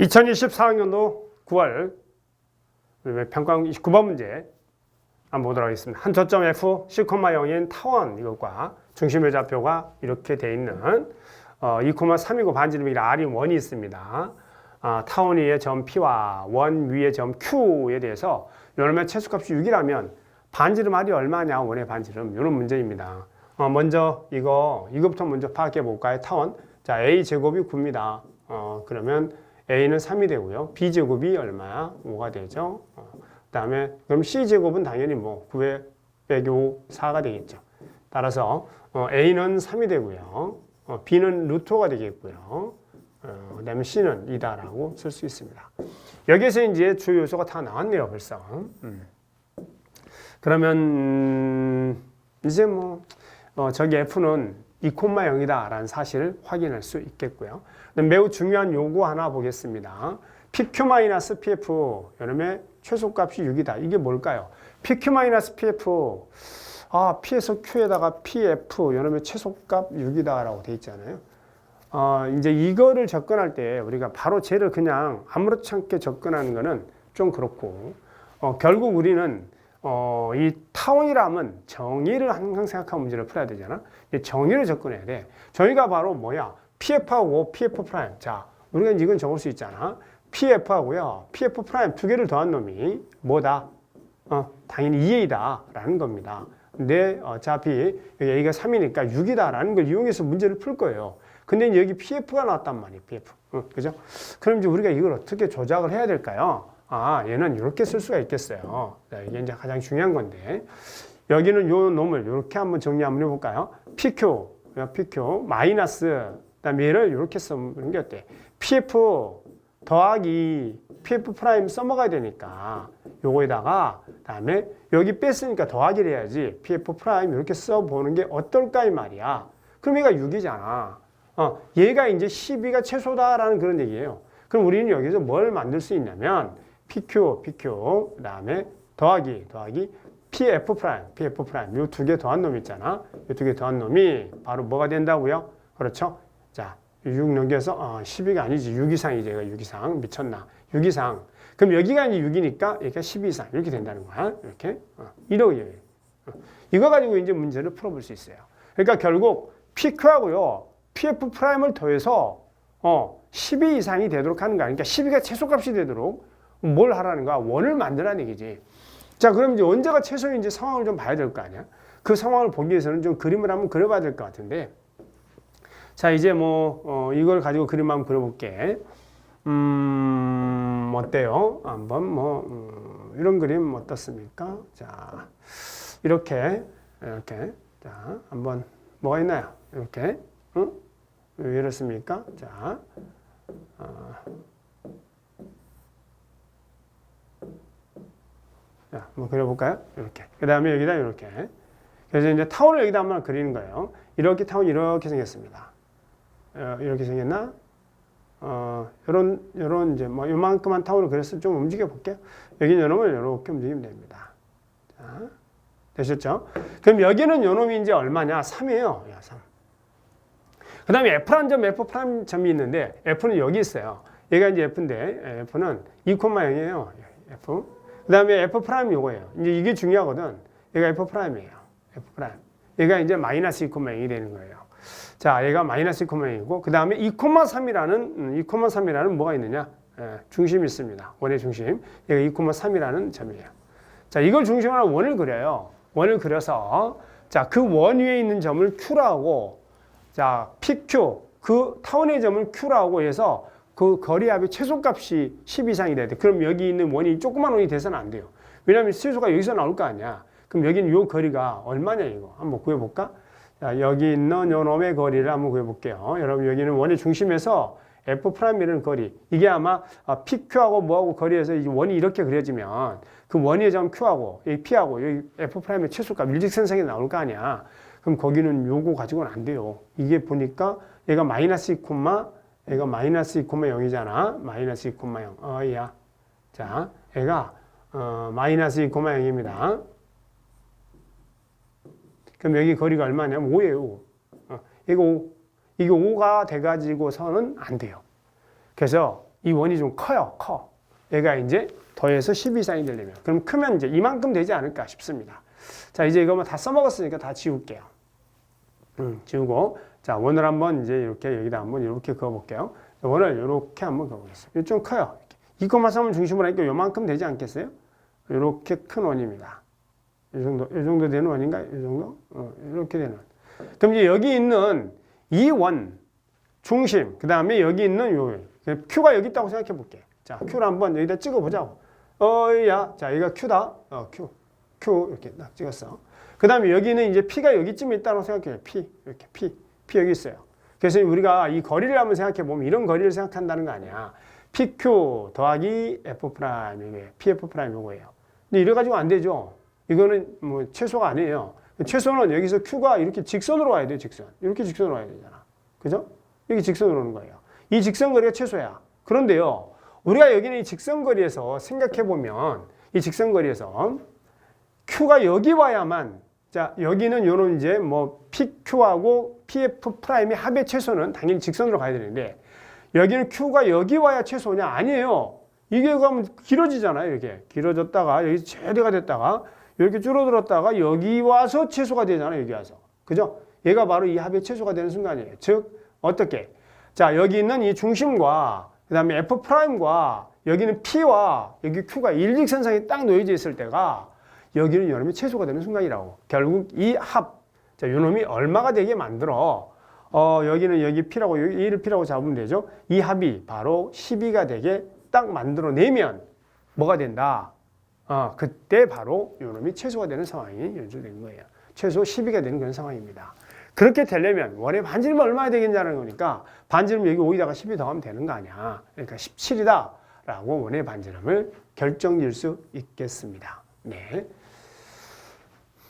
2024학년도 9월 평가원 29번 문제 한번 보도록 하겠습니다. 한 저점 F, C,0인 타원 이것과 중심의 좌표가 이렇게 돼 있는 어, 2,3이고 반지름이 R이 1이 있습니다. 아, 타원 위의 점 P와 원 위의 점 Q에 대해서 요러면 최소값이 6이라면 반지름 R이 얼마냐 원의 반지름 이런 문제입니다. 어, 먼저 이거 이거부터 먼저 파악해 볼까요? 타원 자 A 제곱이 9입니다. 어, 그러면 A는 3이 되고요. B 제곱이 얼마야? 5가 되죠. 어, 그다음에 그럼 C 제곱은 당연히 뭐 9에 빼기 5 4가 되겠죠. 따라서 어, A는 3이 되고요. 어, B는 루트가 되겠고요. 어, 그다음에 C는 2다라고 쓸 수 있습니다. 여기에서 이제 주요 요소가 다 나왔네요, 벌써. 음. 그러면 음, 이제 뭐 어, 저기 F는 2,0이다 라는 사실을 확인할 수 있겠고요. 매우 중요한 요구 하나 보겠습니다. PQ-PF 여름에 최소값이 6이다. 이게 뭘까요? PQ-PF 아, P에서 Q에다가 PF 여름에 최소값 6이다 라고 돼 있잖아요. 어, 이제 이거를 접근할 때 우리가 바로 쟤를 그냥 아무렇지 않게 접근하는 거는 좀 그렇고 어, 결국 우리는 어, 이 타원이라면 정의를 항상 생각하고 문제를 풀어야 되잖아. 이 정의를 접근해야 돼. 정의가 바로 뭐야? PF하고 PF 프라임. 자, 우리가 이건 적을 수 있잖아. PF하고요. PF 프라임 두 개를 더한 놈이 뭐다? 어, 당연히 2A다라는 겁니다. 근데 어차피 여기 A가 3이니까 6이다라는 걸 이용해서 문제를 풀 거예요. 근데 이제 여기 PF가 나왔단 말이에요. PF. 어, 그죠? 그럼 이제 우리가 이걸 어떻게 조작을 해야 될까요? 아, 얘는 이렇게 쓸 수가 있겠어요. 자, 이게 이제 가장 중요한 건데. 여기는 요 놈을 이렇게 한번 정리 한번 해볼까요? PQ, PQ, 마이너스, 그 다음에 얘를 이렇게 쓰는 게 어때? PF 더하기 PF 프라임 써먹어야 되니까 요거에다가 그다음에 여기 뺐으니까 더하기를 해야지 PF 프라임 이렇게 써보는 게 어떨까 이 말이야. 그럼 얘가 6이잖아. 어, 얘가 이제 12가 최소다라는 그런 얘기예요. 그럼 우리는 여기서 뭘 만들 수 있냐면 PQ, PQ, 그 다음에 더하기, 더하기 PF 프라임, PF 프라임 요 두 개 더한 놈 있잖아. 요 두 개 더한 놈이 바로 뭐가 된다고요? 그렇죠? 자, 6 넘겨서 어, 12가 아니지. 6 이상이지. 얘가 6 이상. 미쳤나? 6 이상. 그럼 여기가 이제 6이니까 여기가 12 이상. 이렇게 된다는 거야. 이렇게. 어, 이러고 어. 이거 가지고 이제 문제를 풀어볼 수 있어요. 그러니까 결국 PQ하고요. PF 프라임을 더해서 어, 12 이상이 되도록 하는 거야. 그러니까 12가 최소값이 되도록 뭘 하라는 거야? 원을 만들라는 얘기지. 자, 그럼 이제 언제가 최소인지 상황을 좀 봐야 될 거 아니야? 그 상황을 보기 위해서는 좀 그림을 한번 그려봐야 될 것 같은데. 자, 이제 뭐, 어, 이걸 가지고 그림 한번 그려볼게. 음, 어때요? 한번 뭐, 음, 이런 그림 어떻습니까? 자, 이렇게, 이렇게. 자, 한번, 뭐가 있나요? 이렇게. 응? 왜 이렇습니까? 자, 어. 자, 한번 그려볼까요? 이렇게. 그 다음에 여기다 이렇게. 그래서 이제 타원을 여기다 한번 그리는 거예요. 이렇게 타원이 이렇게 생겼습니다. 어, 이렇게 생겼나? 어, 요런, 요런 이제 뭐 요만큼만 타원을 그렸을 좀 움직여 볼게요. 여기 요놈을 이렇게 움직이면 됩니다. 자, 되셨죠? 그럼 여기는 요놈이 이제 얼마냐? 3이에요. 야, 3. 그 다음에 F라는 점, F 프라임 점이 있는데, F는 여기 있어요. 얘가 이제 F인데, F는 2,0이에요. F. 그 다음에 F 프라임 요거예요. 이제 이게 중요하거든. 얘가 F 프라임이에요. F 프라임. 얘가 이제 마이너스 2,0이 되는 거예요. 자, 얘가 마이너스 2,0이고, 그 다음에 2,3이라는, 2,3이라는 뭐가 있느냐? 예, 중심이 있습니다. 원의 중심. 얘가 2,3이라는 점이에요. 자, 이걸 중심으로 원을 그려요. 원을 그려서, 자, 그 원 위에 있는 점을 Q라고, 자, PQ, 그 타원의 점을 Q라고 해서 그 거리 합의 최소값이 10 이상이 돼야 돼. 그럼 여기 있는 원이 조그만 원이 돼서는 안 돼요. 왜냐하면 최소가 여기서 나올 거 아니야. 그럼 여기는 요 거리가 얼마냐 이거 한번 구해볼까? 자, 여기 있는 요 놈의 거리를 한번 구해볼게요. 여러분 여기는 원의 중심에서 F 프라임이라는 거리 이게 아마 PQ하고 뭐하고 거리에서 이 원이 이렇게 그려지면 그 원의 점 Q하고 이 P하고 여기 F 프라임의 최소값 일직선상에 나올 거 아니야. 그럼 거기는 요거 가지고는 안 돼요. 이게 보니까 얘가 마이너스 2, 얘가 마이너스 2, 0이잖아. 마이너스 2, 0. 어, 야. 자, 얘가 어, 마이너스 2, 0입니다. 그럼 여기 거리가 얼마냐면 5예요. 어, 이거 5. 이게 5가 돼가지고서는 안 돼요. 그래서 이 원이 좀 커요. 커. 얘가 이제 더해서 10 이상이 되려면. 그럼 크면 이제 이만큼 되지 않을까 싶습니다. 자, 이제 이거만 다 써먹었으니까 다 지울게요. 음, 지우고. 자, 원을 한번 이제 이렇게 여기다 한번 이렇게 그어볼게요. 원을 이렇게 한번 그어보겠습니다. 이거 좀 커요. 이것만 쓰면 중심으로 하니까 요만큼 되지 않겠어요? 이렇게 큰 원입니다. 이 정도, 이 정도 되는 원인가요? 이 정도? 어, 이렇게 되는. 그럼 이제 여기 있는 이 원, 중심, 그 다음에 여기 있는 요, Q가 여기 있다고 생각해 볼게. 자, Q를 한번 여기다 찍어 보자고. 어 야, 자, 여기가 Q다. 어, Q. Q, 이렇게 딱 찍었어. 그 다음에 여기는 이제 P가 여기쯤에 있다고 생각해. P. 이렇게 P. P 여기 있어요. 그래서 우리가 이 거리를 한번 생각해 보면 이런 거리를 생각한다는 거 아니야. PQ 더하기 F 프라임 이게 PF 프라임 요거예요. 근데 이래 가지고 안 되죠. 이거는 뭐 최소가 아니에요. 최소는 여기서 Q가 이렇게 직선으로 와야 돼요, 직선. 이렇게 직선으로 와야 되잖아. 그죠? 여기 직선으로 오는 거예요. 이 직선 거리가 최소야. 그런데요, 우리가 여기는 이 직선 거리에서 생각해 보면, 이 직선 거리에서 Q가 여기 와야만, 자, 여기는 요런 이제 뭐 PQ하고 PF 프라임의 합의 최소는 당연히 직선으로 가야 되는데, 여기는 Q가 여기 와야 최소냐? 아니에요. 이게 가면 길어지잖아요, 이렇게. 길어졌다가, 여기 최대가 됐다가, 이렇게 줄어들었다가 여기 와서 최소가 되잖아요, 여기 와서. 그죠? 얘가 바로 이 합의 최소가 되는 순간이에요. 즉, 어떻게? 자, 여기 있는 이 중심과, 그 다음에 F 프라임과, 여기는 P와 여기 Q가 일직선상에 딱 놓여져 있을 때가, 여기는 요놈이 최소가 되는 순간이라고. 결국 이 합, 자, 요놈이 얼마가 되게 만들어, 어, 여기는 여기 P라고, 여기 1을 P라고 잡으면 되죠. 이 합이 바로 12가 되게 딱 만들어내면 뭐가 된다? 어, 그때 바로 요놈이 최소가 되는 상황이 연출된 거예요. 최소 12가 되는 그런 상황입니다. 그렇게 되려면 원의 반지름은 얼마나 되겠냐는 거니까 반지름 여기 5에다가 10이 더하면 되는 거 아니야. 그러니까 17이다 라고 원의 반지름을 결정 지을 수 있겠습니다. 네.